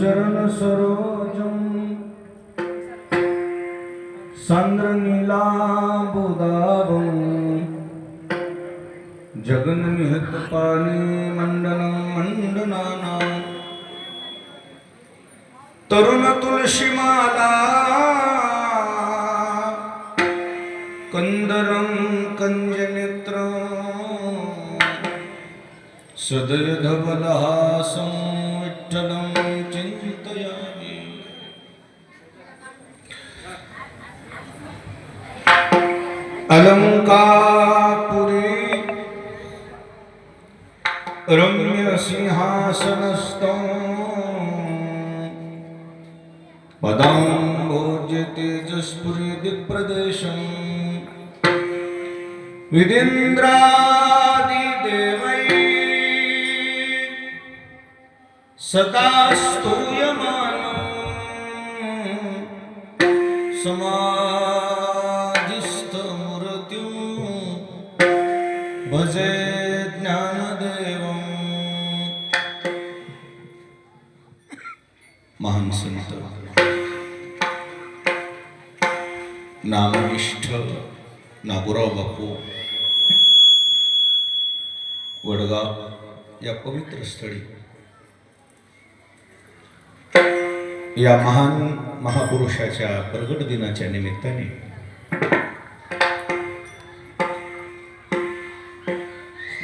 चरण सरोजम चिन्तयामि अलङ्कापुरी रम्यसिंहासनस्थो पदाम्भोज्य तेजस्फुरि दिक्प्रदेशम् सदा स्तूयमानम् मृत्यू भजे ज्ञानदेव। महान संत। नामनिष्ठ नागोराव बापू। वडगाव या पवित्र स्थळी या महान महापुरुषाच्या प्रगट दिनाच्या निमित्ताने.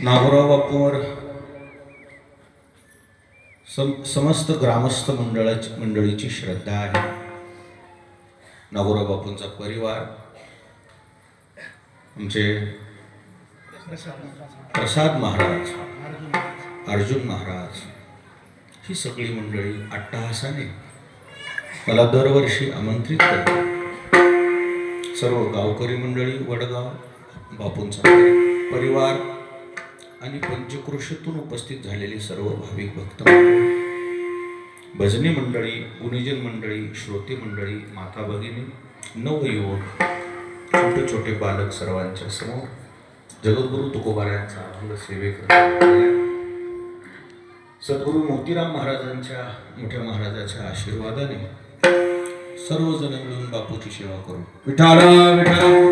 नागोराव बापूवर सम समस्त ग्रामस्थ मंडळाची मंडळीची श्रद्धा आहे. नागोराव बापूंचा परिवार आमचे प्रसाद महाराज अर्जुन महाराज ही सगळी मंडळी अट्टहासाने मला दरवर्षी आमंत्रित करते सर्व गावकरी मंडळी वडगाव बापूंचा परिवार आणि पंचकृषीतून उपस्थित झालेले सर्व भाविक भक्त भजनी मंडळी गुणीजन मंडळी श्रोते मंडळी माता भगिनी नवयुवक छोटे छोटे बालक सर्वांच्या समोर जगद्गुरु तुकोबाऱ्यांचा अभंग सेवेकरता सद्गुरु मोतीराम महाराजांच्या मोठ्या महाराजाच्या आशीर्वादाने सर्वजण मिळून बापूची सेवा करू. विठाला विठाला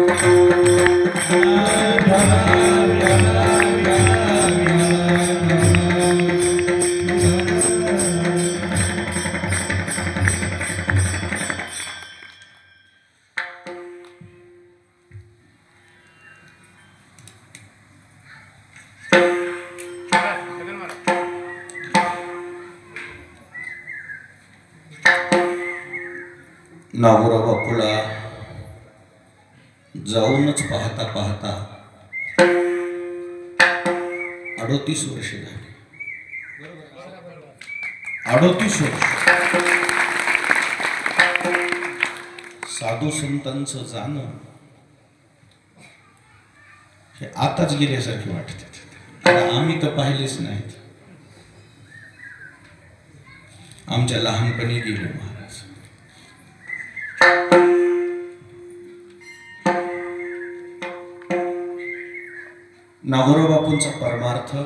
हे आताच गेल्यासारखे वाटते. आम्ही तर पाहिलेच नाहीत. आमच्या लहानपणी गेले महाराज. नागोराव बापूंचा परमार्थ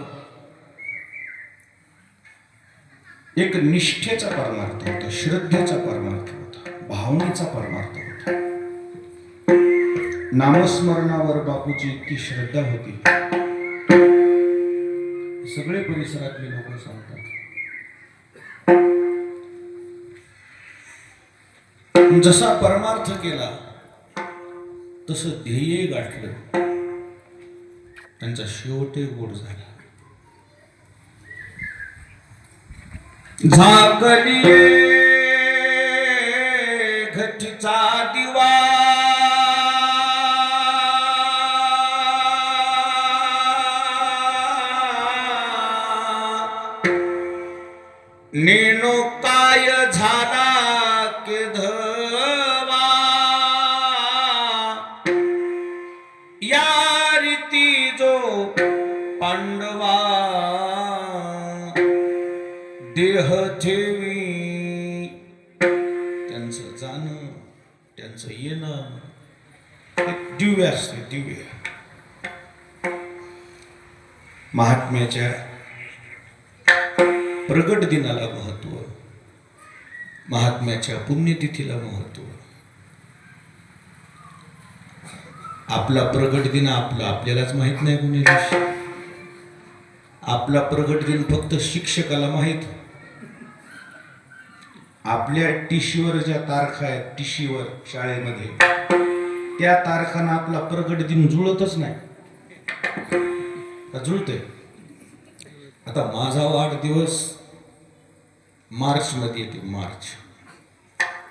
एक निष्ठेचा परमार्थ होता श्रद्धेचा परमार्थ होता भावनेचा परमार्थ होता. नामस्मरणावर बापूची इतकी श्रद्धा होती. सगळे परिसरातले लोक सांगतात. जसा परमार्थ केला तस ध्येय गाठलं. त्यांचा शेवटे गोड झाला. झाकली जाणं त्यांचं येणं. दिव्य असते दिव्य. महात्म्याच्या प्रगट दिनाला महत्त्व. महात्म्याच्या पुण्यतिथीला महत्त्व. आपला प्रगट दिन आपला आपल्यालाच माहीत नाही कोणी. आपला प्रगट दिन फक्त शिक्षकाला माहीत. आपल्या टिशीवर ज्या तारखा आहेत टिशीवर शाळेमध्ये त्या तारखांना आपला प्रगट दिन जुळतच नाही. का आता माझा वाढदिवस मार्च मध्ये येते मार्च.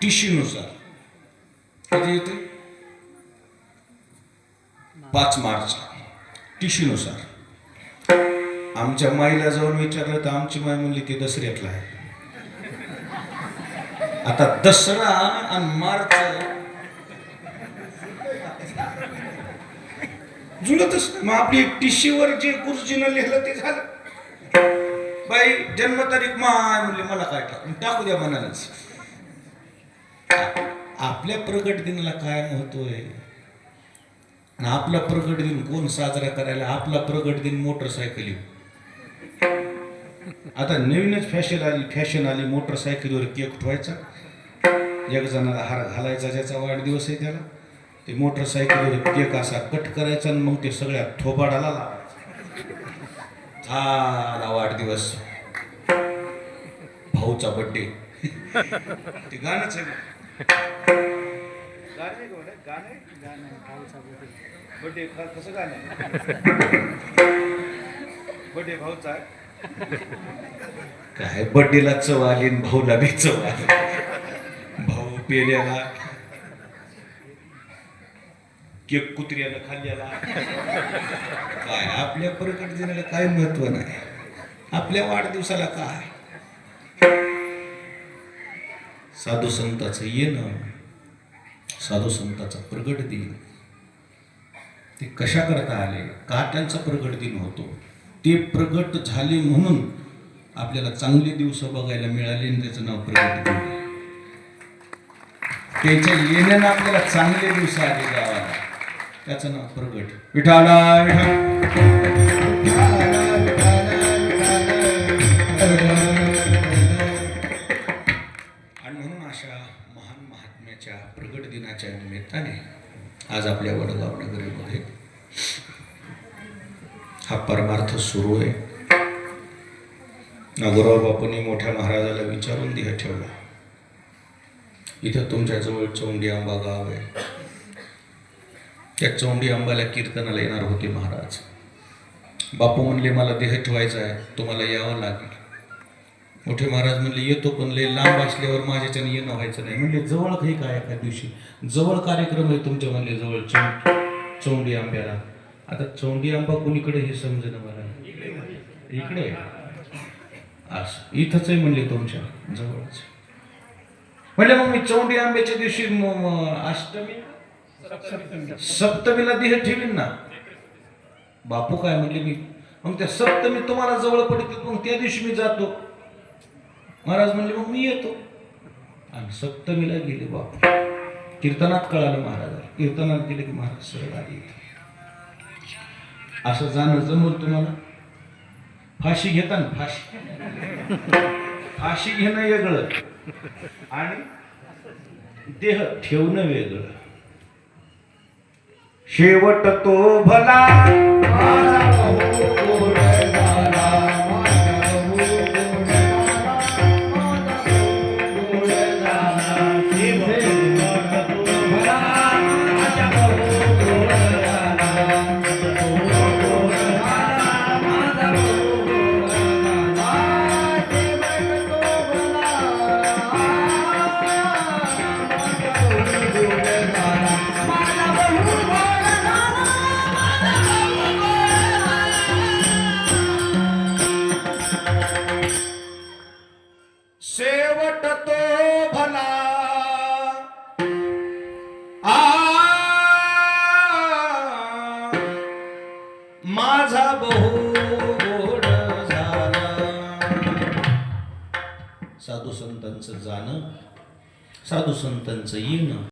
टिशीनुसार कधी येते पाच मार्च. टिशीनुसार आमच्या माईला जाऊन विचारलं तर आमची माय म्हणली ते दसऱ्यातला आहे. आता दसरा आणि मार्च. जुळतच मग आपली टिशीवर जे गुरुजीनं लिहिलं ते झालं. बाई जन्मतारीख माय म्हणले मला काय टाकून टाकू द्या मनालाच आपल्या प्रगट दिनाला काय महत्त्व आहे? आणि आपला प्रगट दिन कोण साजरा करायला? आपला प्रगट दिन मोटरसायकल. येऊ आता नवीनच फॅशन आली फॅशन आली मोटरसायकलीवर केक ठेवायचा. एक जणाला हार घालायचा ज्याचा वाढदिवस आहे त्याला. ते मोटरसायकलीवर केक असा कट करायचा आणि मग ते सगळ्या थोबाडाला लावायचा. झाला वाढदिवस. भाऊचा बड्डे ते गाणंच आहे. बर्थडे कसं गाणं बर्थडे भाऊचा. काय बड्डीला चव आली भाऊला बी चव आली. भाऊ पेल्याला केक कुत्र्यानं खाल्ल्याला. काय आपल्या प्रकट दिनाला काय महत्त्व नाही. आपल्या वाढदिवसाला काय? साधू संताचं येणं साधू संताचा प्रगट दिन. ते कशा करता आले? का त्यांचा प्रगट दिन होतो? ते प्रगट झाले म्हणून आपल्याला चांगले दिवस बघायला मिळाले आणि त्याचं नाव प्रगट दिन त्याच्या येण्यानं आपल्याला चांगले दिवस आले गावाला. त्याचं नाव प्रगट. विठाला विठा म्हणून अशा महान महात्म्याच्या प्रगट दिनाच्या निमित्ताने आज आपल्या वडगाव नगरीमध्ये हा परमार्थ सुरू आहे. नागोराव बापूंनी मोठ्या महाराजाला विचारून दिह ठेवला. इथं तुमच्याजवळ चौंडी आंबा गाव आहे. त्या चौंडी आंबाला कीर्तनाला येणार होते महाराज. बापू म्हणले मला देह ठेवायचा आहे तुम्हाला यावं लागेल. मोठे महाराज म्हणले येतो पण लय लांब असल्यावर माझ्याच्याने येणं व्हायचं नाही. म्हणले जवळ काही काय एका दिवशी? जवळ कार्यक्रम आहे तुमच्या म्हणले जवळ चौं चौंडी आंब्याला. आता चौंडी आंबा कोणीकडे हे समजेना मला इकडे आहे. असं. इथंच आहे म्हणले तुमच्या जवळच. म्हणले मग मी चौंडी आंब्याच्या दिवशी अष्टमी? सप्तमीला देह ठेवीन ना. बापू काय म्हणले मी? मग त्या सप्तमी तुम्हाला जवळ पडते मग त्या दिवशी मी जातो. महाराज म्हणले मग मी येतो. आणि सप्तमीला गेले बापू. कीर्तनात कळालं महाराजाला. कीर्तनात गेले की महाराज सरळ आले. असं जाणं जमल तुम्हाला? फाशी घेताना फाशी. फाशी घेणं वेगळं. आणि देह ठेवणं वेगळं. शेवट तो भला.